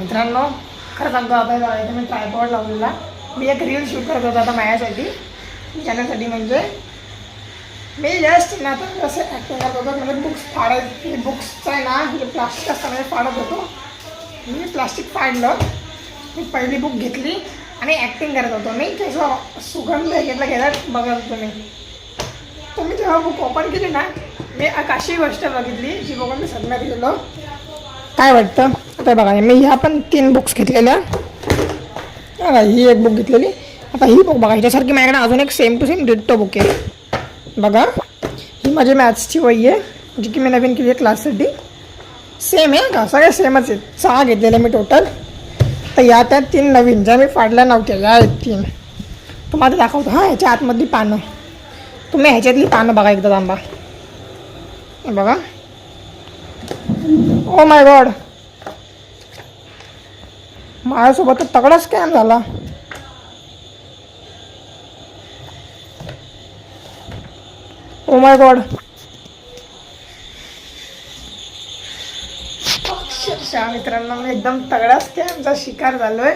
मित्रांनो खरं सांगतो आता बघा, इथे मी ट्रायपॉड लावलेला. मी एक रील शूट करत होता आता माझ्यासाठी. ज्याच्यासाठी म्हणजे मी जस्ट ना आता जसं ॲक्टिंग करत होतो म्हणजे बुक्स फाडायचे बुक्सचं आहे ना हे प्लास्टिक असतं म्हणजे फाडत होतो. मी प्लास्टिक फाडलं. मी पहिली बुक घेतली आणि ॲक्टिंग करत होतो मी. त्याचा सुगंध घेतला घेतात बघत होतो मी. तर मी जेव्हा बुक ओपन केली ना मी आकाशी गोष्ट बघितली जी बघून मी सगळ्यात गेलो काय वाटतं? आता बघा मी ह्या पण तीन बुक्स घेतलेल्या बघा ही एक बुक घेतलेली आता ही बुक बघा ह्याच्यासारखी माझ्याकडे अजून एक same to same ditto book आहे बघा ही। माझी मॅथ्सची वही आहे जी की मी नवीन केली आहे क्लाससाठी सेम आहे का सगळे सेमच आहेत सहा घेतलेले मी टोटल तर या त्या तीन नवीन ज्या मी फाडल्या नव्हत्या या आहेत तीन। तुम्हाला दाखवतो हाँ ह्याच्या आतमधली पानं। तुम्ही ह्याच्यातली पानं बघा एकदा हे बघा ओ माय गॉड माझ्यासोबत तगडा स्कॅम झाला. ओ माय गॉड अक्षरशः मित्रांनो मी एकदम तगडा स्कॅमचा शिकार झालोय.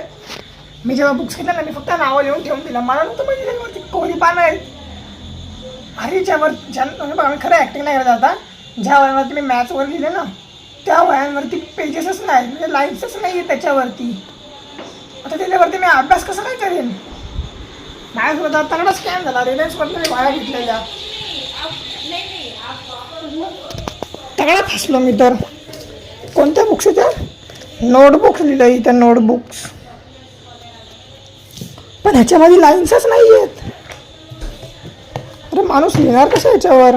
मी जेव्हा बुक्स घेतला ना मी फक्त नावं लिहून ठेवून दिलं. मला नव्हतं म्हणजे त्याच्यावरती कोणी पानं आहेत. अरे ज्यावर ज्या म्हणजे बघा मी खरं ॲक्टिंग नाही करत आता. ज्या वयांवरती मी मॅथ्स वगैरे लिहिले ना त्या वयांवरती पेजेसच नाही म्हणजे लाईन्सच नाही आहे त्याच्यावरती. आता त्याच्यावरती मी अभ्यास कसा काय करेन? माझ्यासोबत तगडा स्कॅम झाला. रिलायन्स मी वाया घेतलेल्या. तगडा फसलो मी तर. कोणत्या बुक्स त्या? नोटबुक्स लिहिलं इथं नोटबुक्स पण ह्याच्यामध्ये लाईन्सच नाही आहेत अरे माणूस लिहिणार कसं याच्यावर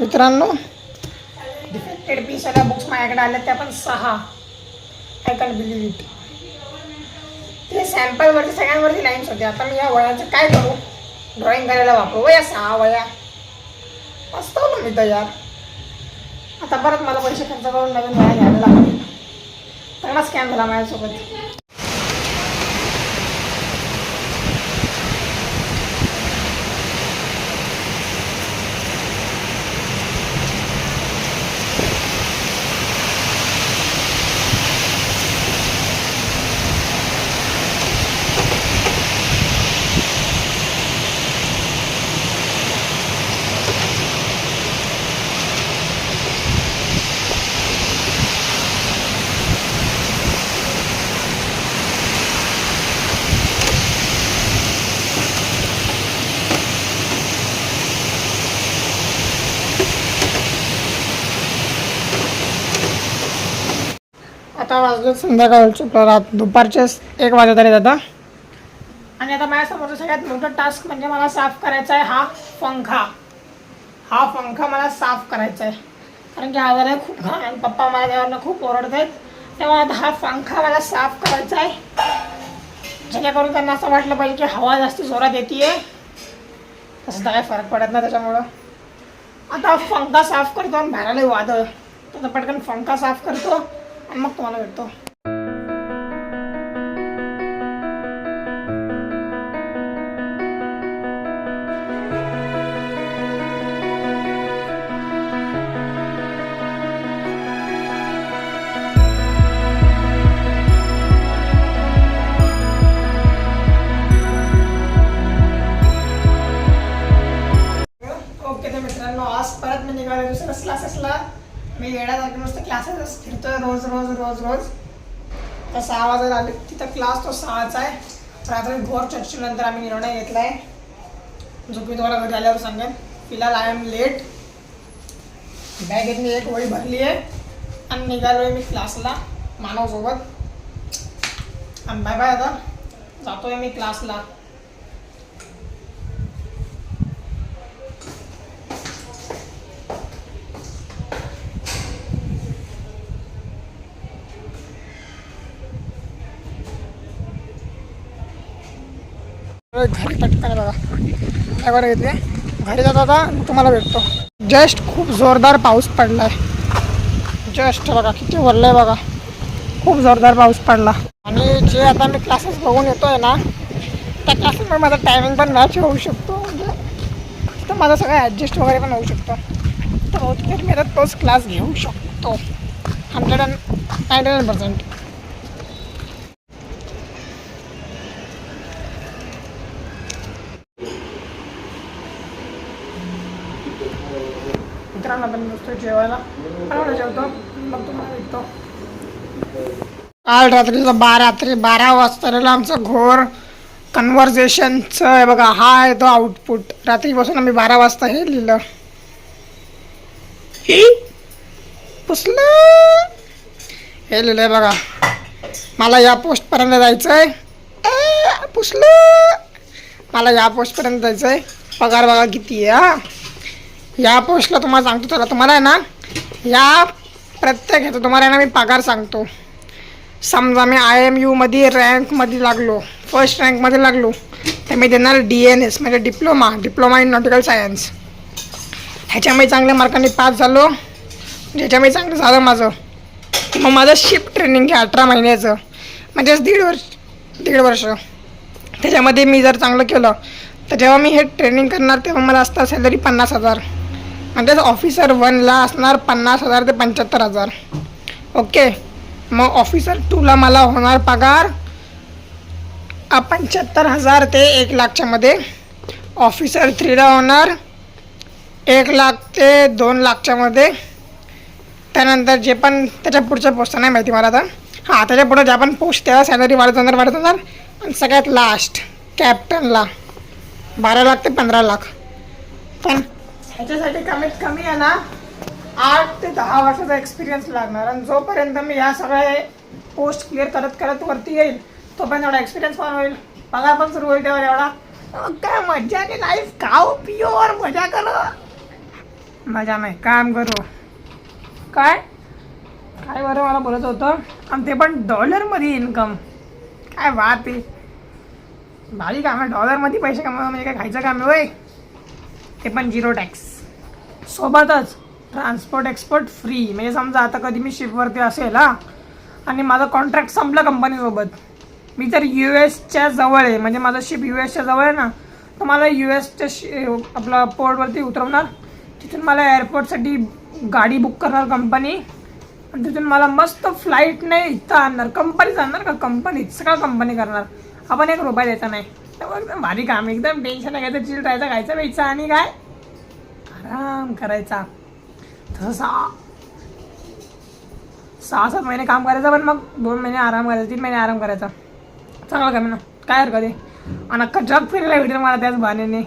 मित्रांनो डिफेक्टेड पीस आल्या बुक्स माझ्याकडे आल्या त्या पण सहा. आय कॅन बिलीव्ह इट ते सॅम्पलवरती सगळ्यांवरती लाईन्स होते. आता मी या वयाचं काय करू? ड्रॉइंग करायला वापरू. वया सहा वया. असतो ना मी तर यार आता परत मला पैसे खर्च करून नवीन वया घ्यायला लागतील. चांगला स्कॅम झाला माझ्यासोबत. आता वाजले संध्याकाळचे रात दुपारचे एक वाजत आले आता आणि आता माझ्यासमोरचं सगळ्यात मोठं टास्क म्हणजे मला साफ करायचा आहे हा पंखा. हा पंखा मला साफ करायचा आहे कारण की आजार आहे खूप घाण आणि पप्पा मला त्यावरनं खूप ओरडत आहेत तेव्हा आता हा पंखा मला साफ करायचा आहे जेणेकरून त्यांना असं वाटलं पाहिजे की हवा जास्त जोरात येते तसं तर काय फरक पडत नाही त्याच्यामुळं. आता पंखा साफ करतो आणि बाहेर वादळ. तर पटकन पंखा साफ करतो. आणि मग तुम्हाला भेटतो ओके मी येण्यासारखं नुसतं क्लासेस फिरतोय रोज रोज रोज रोज. तर सहा वाजायला आले तिथं क्लास तो सहाचा आहे. रात्री भोर चर्चेनंतर आम्ही निर्णय घेतला आहे जो मी तुम्हाला घरी आल्यावर सांगेन. फिलहाल आय एम लेट बॅगेत मी एक वळी भरली आहे. आणि निघालो आहे मी क्लासला मानवसोबत. आणि बाय बाय आता. आहे मी क्लासला घरी पटकन बघा. काय बरं घेतले घरी जाता आता तुम्हाला भेटतो. जस्ट खूप जोरदार पाऊस पडलाय. जस्ट बघा किती वरलंय बघा. खूप जोरदार पाऊस पडला. आणि जे आता मी क्लासेस बघून येतोय ना त्या क्लासेसमध्ये माझा टायमिंग पण मॅच होऊ शकतो. म्हणजे तिथं माझं सगळं ॲडजस्ट वगैरे पण होऊ शकतं. तर बहुतेक मी आता तोच क्लास घेऊ शकतो. Hundred and ninety nine percent मित्रांनो आपण बसतो जेवायला बनवलं जेवतो मग तुम्हाला भेटतो काल रात्रीचं बारा रात्री बारा वाजता आमचं घोर कन्व्हर्जेशनचं आहे बघा हा आहे तो आउटपुट रात्रीपासून आम्ही बारा वाजता हे लिहिलं ही पुसलं हे लिहिलंय बघा मला या पोस्टपर्यंत जायचं आहे पुसलं मला या पोस्टपर्यंत जायचं आहे पगार बघा किती आहे हा या पोस्टला तुम्हाला सांगतो चला तुम्हाला आहे ना या प्रत्येक ह्याचा तुम्हाला आहे ना मी पगार सांगतो. समजा मी आय एम यूमध्ये रँकमध्ये लागलो फर्स्ट रँकमध्ये लागलो तर मी देणार डी एन एस म्हणजे diploma diploma in nautical science ह्याच्यामध्ये चांगल्या मार्कांनी पास झालो ज्याच्यामध्ये चांगलं झालं माझं. मग माझं शिफ्ट ट्रेनिंग घ्या अठरा महिन्याचं म्हणजेच दीड वर्ष दीड वर्ष. त्याच्यामध्ये मी जर चांगलं केलं तर जेव्हा मी हे ट्रेनिंग करणार तेव्हा मला असता सॅलरी पन्नास हजार. म्हणजेच ऑफिसर वनला असणार पन्नास हजार ते पंच्याहत्तर हजार. ओके मग ऑफिसर टूला मला होणार पगार पंच्याहत्तर हजार ते एक लाखच्यामध्ये ऑफिसर थ्रीला होणार एक लाख ते दोन लाखच्यामध्ये त्यानंतर जे पण त्याच्या पुढच्या पोस्ट नाही माहिती मला आता. हां त्याच्या पुढं ज्या पण पोस्ट त्या सॅलरी वाढत जाणार वाढत जाणार. आणि सगळ्यात लास्ट कॅप्टनला बारा लाख ते पंधरा लाख. पण ह्याच्यासाठी कमीत कमी आहे ना आठ ते दहा वर्षाचा एक्सपिरियन्स लागणार. आणि जोपर्यंत मी ह्या सगळे पोस्ट क्लिअर करत करत वरती येईल तोपर्यंत एवढा एक्सपिरियन्स पण होईल. पगार पण सुरू होईल तेव्हा एवढा. काय मजा आणि लाईफ खाऊ पिओ और मजा करो. मजा नाही. काम करू. काय? काय बरं मला बोलत होतं? आणि ते पण डॉलरमध्ये इन्कम काय बात आहे? भारी काम आहे. डॉलरमध्ये पैसे कमवणं म्हणजे काय खायचं काम आहे वय ते पण झिरो टॅक्स सोबतच ट्रान्सपोर्ट एक्सपोर्ट फ्री म्हणजे समजा आता कधी मी शिपवरती असेल हा आणि माझं कॉन्ट्रॅक्ट संपलं कंपनीसोबत मी जर यू एसच्या जवळ आहे म्हणजे माझं शिप यू एसच्या जवळ आहे ना तर मला यू एसच्या शि आपला पोर्टवरती उतरवणार. तिथून मला एअरपोर्टसाठी गाडी बुक करणार कंपनी आणि तिथून मला मस्त फ्लाईटने इथं आणणार. कंपनीच आणणार का कंपनीत सगळं कंपनी करणार. आपण एक रुपया द्यायचा नाही. एकदम भारी काम एकदम टेन्शन नाही घ्यायचं चिल राहायचं खायचं प्यायचं आणि काय? आराम करायचा. तसा. सहा सात महिने काम करायचं पण मग दोन महिने आराम करायचा तीन महिने आराम करायचा. चांगलं काम ना. काय हरकत आहे? आणि अख्खा जग फिरला भेटेल मला त्याच बहाण्याने.